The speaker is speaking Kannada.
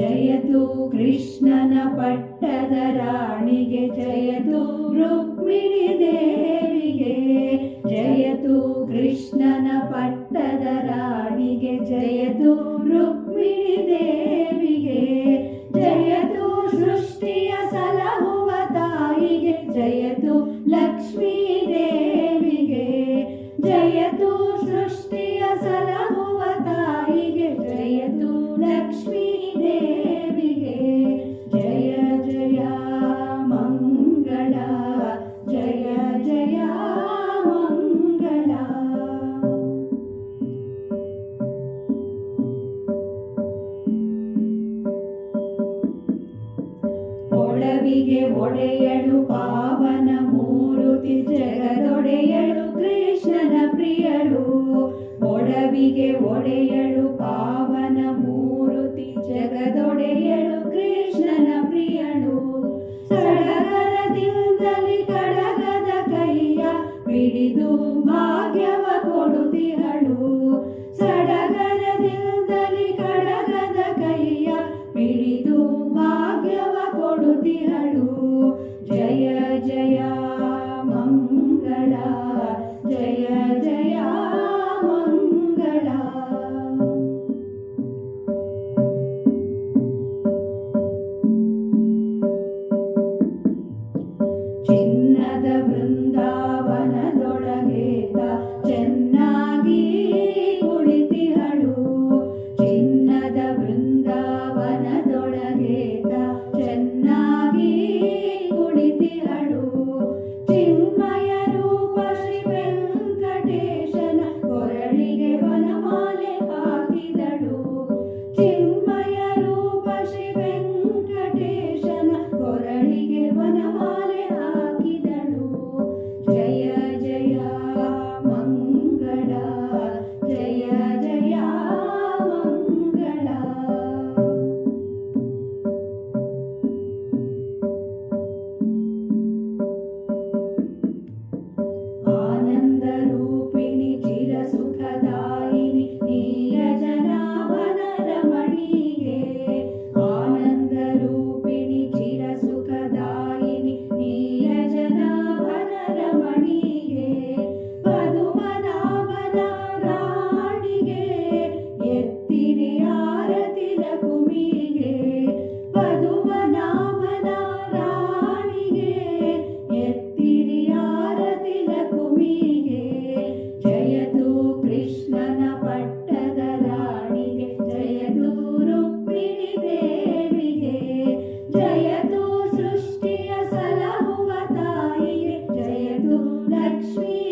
ಜಯತು ಕೃಷ್ಣನ ಪಟ್ಟದ ರಾಣಿಗೆ ಜಯತು ರುಕ್ಮಿಣಿ ದೇವಿಗೆ ಜಯತು ಕೃಷ್ಣನ ಪಟ್ಟದ ರಾಣಿಗೆ ಜಯತು ರುಕ್ಮಿಣಿ ದೇವಿಗೆ ಜಯತು ಸೃಷ್ಟಿಯ ಸಲಹುವ ತಾಯಿಗೆ ಜಯತು ಲಕ್ಷ್ಮೀ ದೇವಿಗೆ ಜಯತು ಒಡವಿಗೆ ಒಡೆಯಳು ಪಾವನ ಮೂರುತಿ ಜಗದೊಡೆಯಳು ಕೃಷ್ಣನ ಪ್ರಿಯಳು. ಒಡವಿಗೆ ಒಡೆಯಳು ಪಾವನ ಮೂರುತಿ ಜಗದೊಡೆಯಳು ಕೃಷ್ಣನ ಪ್ರಿಯಳು. ಸಡಗರದಿಂದಲಿ ಕಡಗದ ಕೈಯ ಹಿಡಿದು ಮಾ Lakshmi.